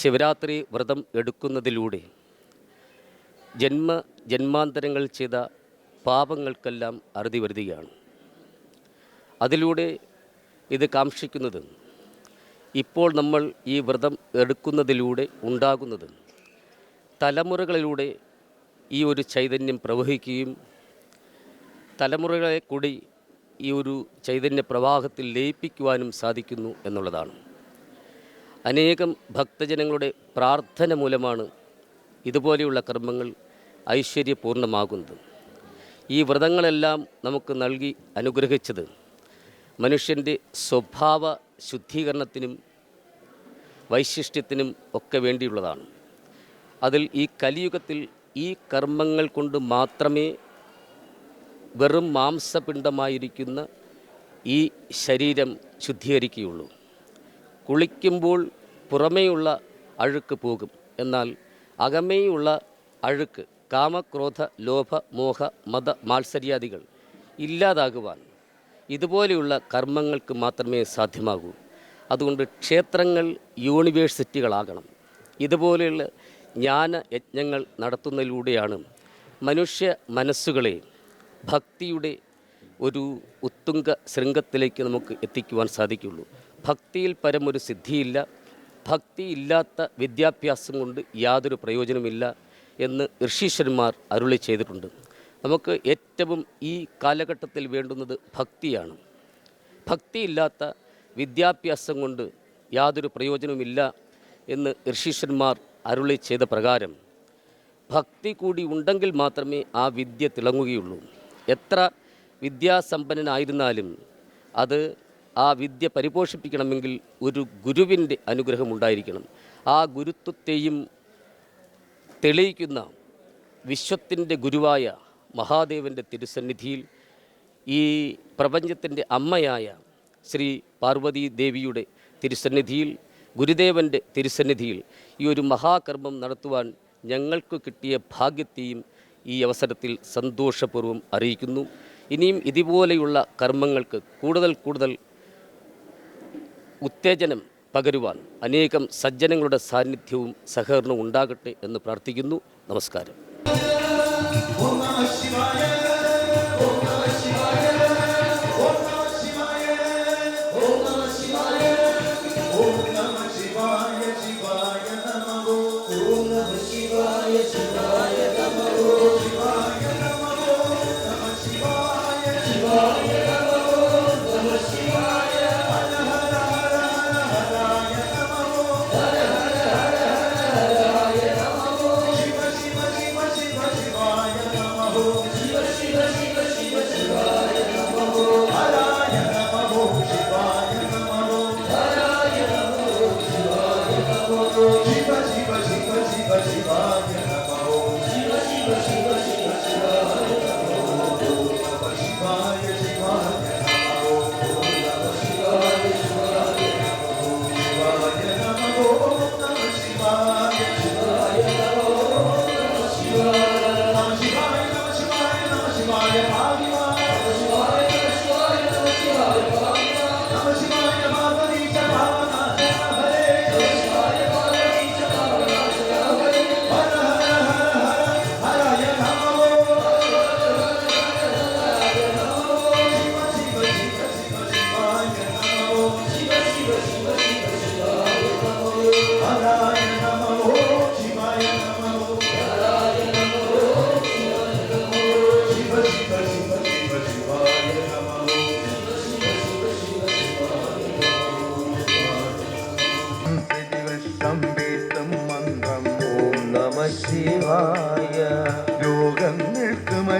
ശിവരാത്രി വ്രതം എടുക്കുന്നതിലൂടെ ജന്മ ജന്മാന്തരങ്ങൾ ചെയ്ത പാപങ്ങൾക്കെല്ലാം അറുതി വരുതുകയാണ് അതിലൂടെ ഇത് കാക്ഷിക്കുന്നത് ഇപ്പോൾ നമ്മൾ ഈ വ്രതം എടുക്കുന്നതിലൂടെ ഉണ്ടാകുന്നത് തലമുറകളിലൂടെ ഈ ഒരു ചൈതന്യം പ്രവഹിക്കുകയും തലമുറകളെ കൂടി ഈ ഒരു ചൈതന്യ പ്രവാഹത്തിൽ ലയിപ്പിക്കുവാനും സാധിക്കുന്നു എന്നുള്ളതാണ്. അനേകം ഭക്തജനങ്ങളുടെ പ്രാർത്ഥന മൂലമാണ് ഇതുപോലെയുള്ള കർമ്മങ്ങൾ ഐശ്വര്യപൂർണമാകുന്നത് ഈ വ്രതങ്ങളെല്ലാം നമുക്ക് നൽകി അനുഗ്രഹിച്ചത് മനുഷ്യന്റെ സ്വഭാവ ശുദ്ധീകരണത്തിനും വൈശിഷ്ട്യത്തിനും ഒക്കെ വേണ്ടിയുള്ളതാണ്. അതിൽ ഈ കലിയുഗത്തിൽ ഈ കർമ്മങ്ങൾ കൊണ്ട് മാത്രമേ വെറും മാംസപിണ്ഡമായിരിക്കുന്ന ഈ ശരീരം ശുദ്ധീകരിക്കുകയുള്ളൂ. കുളിക്കുമ്പോൾ പുറമേയുള്ള അഴുക്ക് പോകും. എന്നാൽ അകമേയുള്ള അഴുക്ക് കാമക്രോധ ലോഭ മോഹ മത മാത്സര്യാദികൾ ഇല്ലാതാകുവാൻ ഇതുപോലെയുള്ള കർമ്മങ്ങൾക്ക് മാത്രമേ സാധ്യമാകൂ. അതുകൊണ്ട് ക്ഷേത്രങ്ങൾ യൂണിവേഴ്സിറ്റികളാകണം. ഇതുപോലെയുള്ള ജ്ഞാന യജ്ഞങ്ങൾ നടത്തുന്നതിലൂടെയാണ് മനുഷ്യ മനസ്സുകളെ ഭക്തിയുടെ ഒരു ഉത്തുംഗ ശൃംഗത്തിലേക്ക് നമുക്ക് എത്തിക്കുവാൻ സാധിക്കുള്ളൂ. ഭക്തിയിൽ പരമൊരു സിദ്ധിയില്ല. ഭക്തി ഇല്ലാത്ത വിദ്യാഭ്യാസം കൊണ്ട് യാതൊരു പ്രയോജനമില്ല എന്ന് ഋഷീശ്വരന്മാർ അരുളി ചെയ്തിട്ടുണ്ട്. നമുക്ക് ഏറ്റവും ഈ കാലഘട്ടത്തിൽ വേണ്ടുന്നത് ഭക്തിയാണ്. ഭക്തിയില്ലാത്ത വിദ്യാഭ്യാസം കൊണ്ട് യാതൊരു പ്രയോജനവുമില്ല എന്ന് ഋഷീശ്വരന്മാർ അരുളി ചെയ്ത പ്രകാരം ഭക്തി കൂടി ഉണ്ടെങ്കിൽ മാത്രമേ ആ വിദ്യ തിളങ്ങുകയുള്ളൂ. എത്ര വിദ്യാസമ്പന്നനായിരുന്നാലും അത് ആ വിദ്യ പരിപോഷിപ്പിക്കണമെങ്കിൽ ഒരു ഗുരുവിന്റെ അനുഗ്രഹം ഉണ്ടായിരിക്കണം ആ ഗുരുത്വത്തെയും തെളിയിക്കുന്ന വിശ്വത്തിന്റെ ഗുരുവായ മഹാദേവന്റെ തിരുസന്നിധിയിൽ ഈ പ്രപഞ്ചത്തിന്റെ അമ്മയായ ശ്രീ പാർവതി ദേവിയുടെ തിരുസന്നിധിയിൽ ഗുരുദേവന്റെ തിരുസന്നിധിയിൽ ഈ ഒരു മഹാകർമ്മം നടത്തുവാൻ ഞങ്ങൾക്ക് കിട്ടിയ ഭാഗ്യത്തെയും ഈ അവസരത്തിൽ സന്തോഷപൂർവം അറിയിക്കുന്നു. ഇനിയും ഇതുപോലെയുള്ള കർമ്മങ്ങൾക്ക് കൂടുതൽ കൂടുതൽ ഉത്തേജനം പകരുവാൻ അനേകം സജ്ജനങ്ങളുടെ സാന്നിധ്യവും സഹകരണവും ഉണ്ടാകട്ടെ എന്ന് പ്രാർത്ഥിക്കുന്നു. നമസ്കാരം.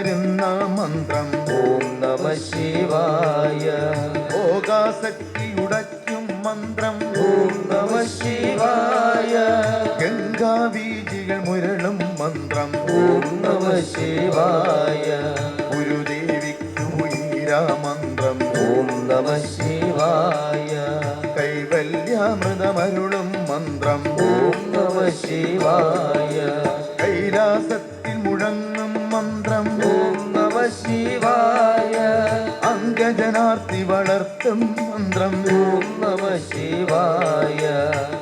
മരുന്ന മന്ത്രം. ഓം നമ ശിവായ. ഭോഗാസക്തി ഉടയ്ക്കും മന്ത്രം. ഓം നമ ശിവായ. ഗംഗാബീജികൾ മുരളും മന്ത്രം. ഓം നമ ശിവായ. ഗുരുദേവിക്കു ഉയരാ മന്ത്രം. ഓം നമ ശിവായ. കൈവല്യാമൃതമരുളും മന്ത്രം. ഓം നമ ശിവായ. മന്ത്രം മന്ത്രം ഓം നമ ശിവായ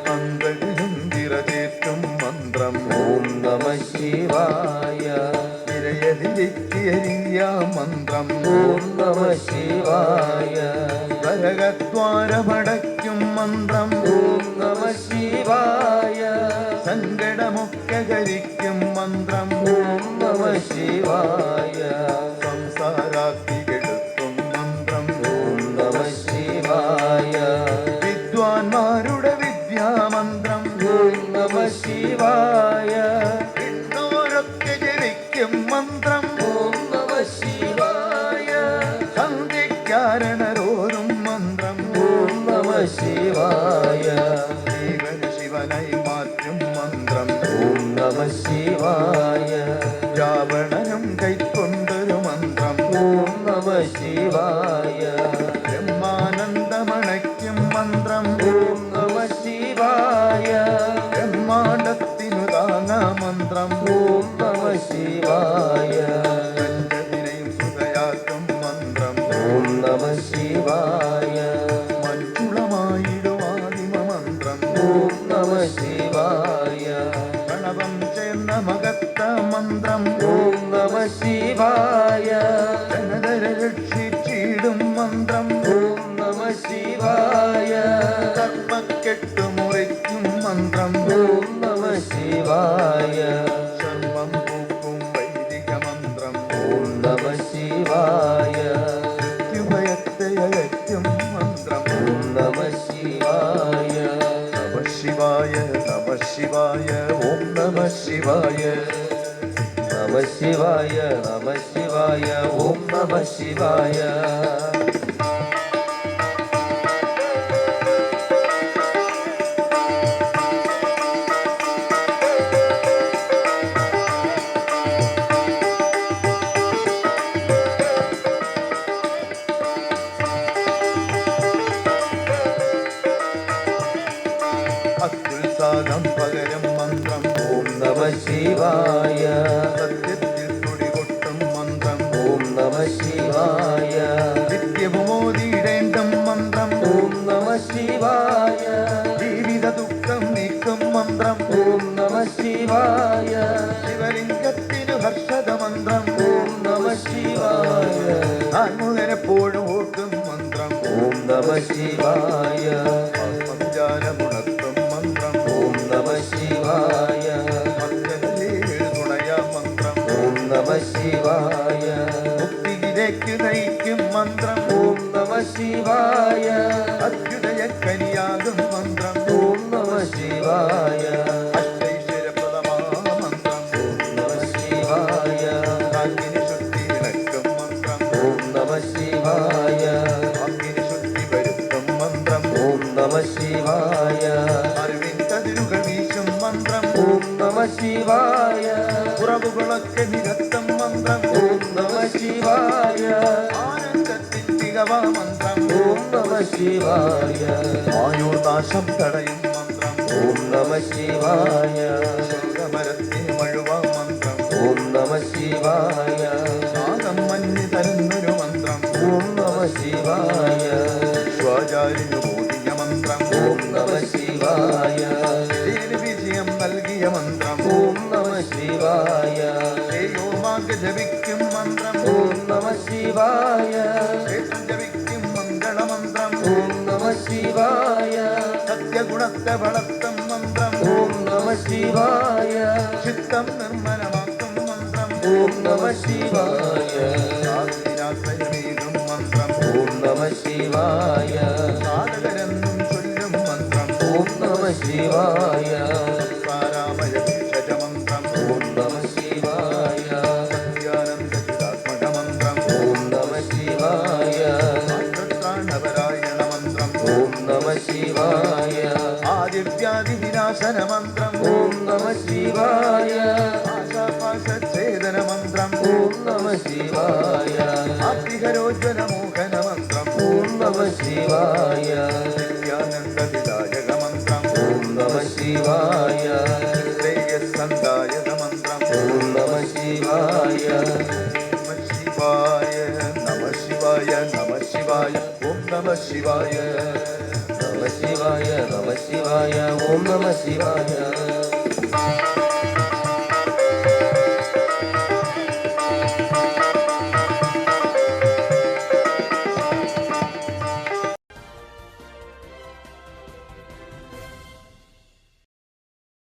മന്ത്രിരതീർത്ഥം മന്ത്രം ഓം നമ ശിവായ തിരയതിരിയ മന്ത്രം ഓം നമ ശിവായ. കരകദ്വാരമടയ്ക്കും മന്ത്രം ഓം നമ ശിവായ. സങ്കടമൊക്കെ കരിക്കും മന്ത്രം ഓം നമ ശിവായ. സന്ധിക്കാരണരോരും മന്ത്രം ഓം നമ ശിവായ ജീവൻ ശിവനായി മാറ്റും മന്ത്രം ഓം നമ ശിവായ രാവണനും കൈക്കൊണ്ടൊരു മന്ത്രം ഓം നമ ശിവായ ബ്രഹ്മാനന്ദമണയ്ക്കും മന്ത്രം ഓം നമ ശിവായ ബ്രഹ്മാണ്ടത്തിനു താങ്ങ മന്ത്രം ഓം നമ ശിവായ ഓം നമ ശിവായ. ജനതര രക്ഷിച്ചിടും മന്ത്രം. ഓം നമ ശിവായ. കർമ്മക്കെട്ടു മുറിക്കും മന്ത്രം. ഓം നമ ശിവായ. ശർമ്മം പൂക്കും വൈദിക മന്ത്രം. ഓം നമ ശിവായ. മൃത്യുഭയത്തെ അകറ്റും മന്ത്രം. ഓം നമ ശിവായ. നമ ശിവായ നമ ശിവായ ഓം നമ ശിവായ. നമ ശിവായ നമ ശിവായ ഓം നമ ശിവായ ആത്മുകനെപ്പോഴും ഓർക്കും മന്ത്രം. ഓം നമ ശിവായ. ആത്മവിചാരമുണർത്തും മന്ത്രം. ഓം നമ ശിവായ. തുണയ മന്ത്രം. ഓം നമ ശിവായ. മുക്തിയിലേക്ക് നയിക്കും മന്ത്രം. ഓം നമ ശിവായ. കനിയാകും മന്ത്രം. ഓം നമ ശിവായ. ശിവായ കുറവുകളൊക്കെ നിരത്തും മന്ത്രം ഓം നമ ശിവായ ആനന്ദത്തിൻ തികവാ മന്ത്രം ഓം നമ ശിവായ ആയുർ നാശം തടയും മന്ത്രം ഓം നമ ശിവായ സ്വർഗമരത്തിൽ മഴുവാ മന്ത്രം ഓം നമ ഓം നമ ശിവായ ക്ഷേത്രം ജപിക്കും മംഗളമന്ത്രം ഓം നമ ശിവായ സത്യഗുണത്തെ വളർത്തും മന്ത്രം ഓം നമ ശിവായ ചിത്തം നിർമ്മലമാക്കും മന്ത്രം ഓം നമ ശിവായ സാധുവിനാശ്രയമേകും മന്ത്രം ഓം നമ ശിവായ സാധകരെന്നും ചൊല്ലും മന്ത്രം ഓം നമ ശിവായ ശിവായ ആത്മികരോജ്വല മോഹന മന്ത്രം ഓം നമ ശിവായ നിത്യാനന്ദ വിദായക മന്ത്രം ഓം നമ ശിവായ ശ്രേയസ്സന്ദായക മന്ത്രം ഓം നമ ശിവായ നമ ശിവായ നമ ശിവായ നമ ശിവായ ഓം നമ ശിവായ